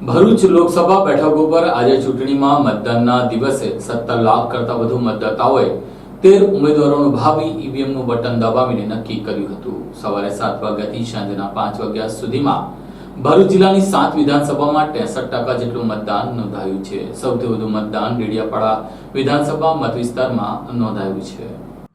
ભરૂચ લોકસભા બેઠક ઉપર આજે ચૂંટણીમાં મતદાનના દિવસે સત્તર લાખ કરતા વધુ મતદાતાઓએ તેર ઉમેદવારોનું ભાવિ ઈવીએમનું બટન દબાવીને નક્કી કર્યું હતું. સવારે સાત વાગ્યાથી સાંજના પાંચ વાગ્યા સુધીમાં ભરૂચ જિલ્લાની સાત વિધાનસભામાં ત્રેસઠ ટકા જેટલું મતદાન નોંધાયું છે. સૌથી વધુ મતદાન ડેડિયાપાડા વિધાનસભા મતવિસ્તારમાં નોંધાયું છે.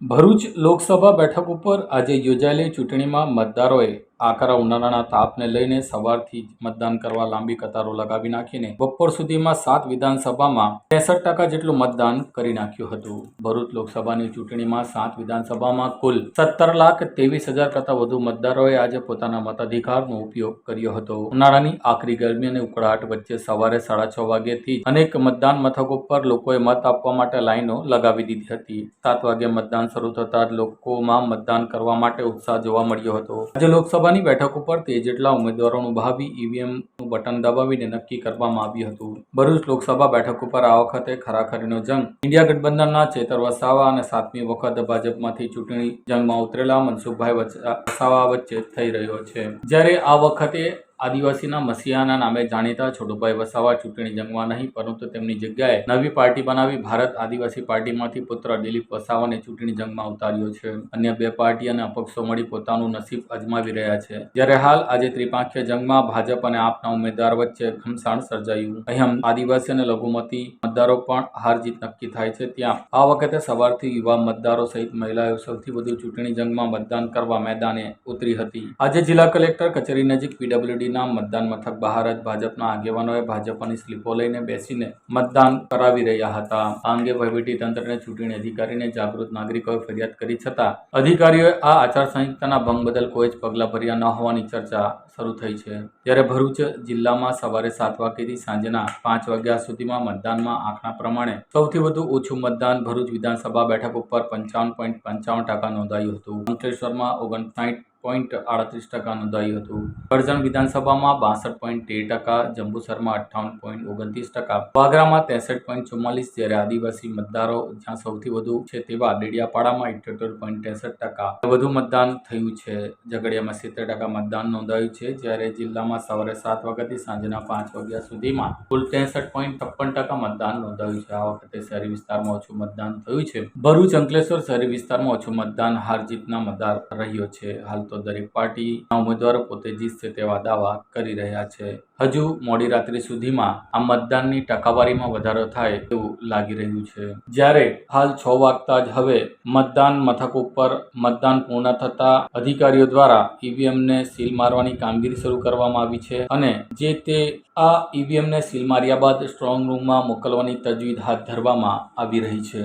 ભરૂચ લોકસભા બેઠક ઉપર આજે યોજાયેલી ચૂંટણીમાં મતદારોએ આકરા ઉનાળાના તાપને લઈને સવારથી મતદાન કરવા લાંબી કતારો લગાવી નાખીને બપોર સુધીમાં સાત વિધાનસભામાં ત્રેસઠ ટકા જેટલું મતદાન કરી નાખ્યું હતું. ભરૂચ લોકસભાની ચૂંટણીમાં સાત વિધાનસભામાં કુલ સત્તર લાખ ત્રેવીસ હજાર કરતાં વધુ મતદારોએ આજે પોતાના મતાધિકારનો ઉપયોગ કર્યો હતો. ઉનાળાની આખરી ગરમી અને ઉકળાટ વચ્ચે સવારે સાડા છ વાગ્યાથી અનેક મતદાન મથકો પર લોકોએ મત આપવા માટે લાઈનો લગાવી દીધી હતી. સાત વાગે મતદાન શરૂ થતાં લોકોમાં મતદાન કરવા માટે ઉત્સાહ જોવા મળ્યો હતો. આજે લોકસભાની બેઠક ઉપર તે જેટલા ઉમેદવારોનું ભાવિ ઈવીએમનું બટન દબાવીને નક્કી કરવામાં આવ્યું હતું. ભરૂચ લોકસભા બેઠક ઉપર આ વખતે ખરાખરીનો જંગ. ઇન્ડિયા ગઠબંધનના ચેતર વસાવા અને સાતમી વખત ભાજપમાંથી ચૂંટણી જંગમાં ઉતરેલા મનસુખભાઈ વસાવા વચ્ચે થઈ રહ્યો છે. જ્યારે આ વખતે આદિવાસીના મસીહાના નામે જાણીતા છોટુભાઈ વસાવા ચૂંટણી જંગમાં નહીં, પરંતુ તેમની જગ્યાએ નવી પાર્ટી બનાવી ભારત આદિવાસી પાર્ટીમાંથી પુત્ર દિલીપ વસાવાને ચૂંટણી જંગમાં ઉતાર્યો છે. અન્ય બે પાર્ટી અને અપક્ષો મળી પોતાનું નસીબ અજમાવી રહ્યા છે. જ્યારે હાલ આજે ત્રિપાંખીય જંગમાં ભાજપ અને આપના ઉમેદવાર વચ્ચે ઘમસાણ સર્જાયું. અહીં આદિવાસી અને લઘુમતી મતદારો પણ હાર જીત નક્કી થાય છે. ત્યાં આ વખતે સવારથી યુવા મતદારો સહિત મહિલાઓ સૌથી વધુ ચૂંટણી જંગમાં મતદાન કરવા મેદાને ઉતરી હતી. આજે જિલ્લા કલેક્ટર કચેરી નજીક પીડબ્લ્યુડી ના મતદાન મથક બહાર જ ભાજપના આગેવાનોએ ભાજપની સ્લીપો લઈને બેસીને મતદાન કરાવી રહ્યા હતા. આ અંગે વહીવટી તંત્રને ચૂંટણી અધિકારીને જાગૃત નાગરિકોએ ફરિયાદ કરી છતાં અધિકારીઓએ આ આચારસંહિતાના ભંગ બદલ કોઈ જ પગલાં ભર્યા ન હોવાની ચર્ચા શરૂ થઈ છે. ત્યારે ભરૂચ જિલ્લામાં સવારે સાત વાગ્યાથી સાંજના પાંચ વાગ્યા સુધીમાં મતદાનમાં આંકડા પ્રમાણે સૌથી વધુ ઓછું મતદાન ભરૂચ વિધાનસભા બેઠક ઉપર પંચાવન પોઈન્ટ પંચાવન ટકા નોંધાયું હતું. અંકલેશ્વરમાં ઓગણસાઠ પોઈન્ટ આડત્રીસ ટકા નોંધાયું હતું. કરજણ વિધાનસભામાં બાસઠ પોઈન્ટ તેર ટકા, જંબુસરમાં અઠ્ઠાવન પોઈન્ટ ઓગણત્રીસ ટકા, વાગરામાં ત્રેસઠ પોઈન્ટ ચુમ્માલીસ જ્યારે આદિવાસી મતદારો જ્યાં સૌથી વધુ છે તેવા ડેડિયાપાડામાં ઇઠ્યોતેર પોઈન્ટ ત્રેસઠ ટકા. વધુ મતદાન થયું છે. ઝઘડિયામાં સિત્તેર ટકા મતદાન નોંધાયું છે જ્યારે જિલ્લામાં સવારે સાત વાગ્યાથી સાંજના પાંચ વાગ્યા સુધીમાં કુલ ત્રેસઠ પોઈન્ટ છપ્પન ટકા મતદાન નોંધાયું છે. આ વખતે શહેરી વિસ્તારમાં ઓછું મતદાન થયું છે. ભરૂચ અંકલેશ્વર શહેરી વિસ્તારમાં ઓછું મતદાન હાર જીતના મતદાર રહ્યો છે. હાલ તો દરેક પાર્ટીના ઉમેદવારો પોતે જીતશે તેવા દાવા કરી રહ્યા છે. હજુ મોડી રાત્રિ સુધીમાં આ મતદાનની ટકાવારીમાં વધારો થાય તેવું લાગી રહ્યું છે. જ્યારે હાલ છ વાગતા જ હવે મતદાન મથક ઉપર મતદાન પૂર્ણ થતા અધિકારીઓ દ્વારા ઈવીએમને સીલ મારવાની કામગીરી શરૂ કરવામાં આવી છે અને જે તે આ ઈવીએમને સીલ માર્યા બાદ સ્ટ્રોંગ રૂમમાં મોકલવાની તજવીજ હાથ ધરવામાં આવી રહી છે.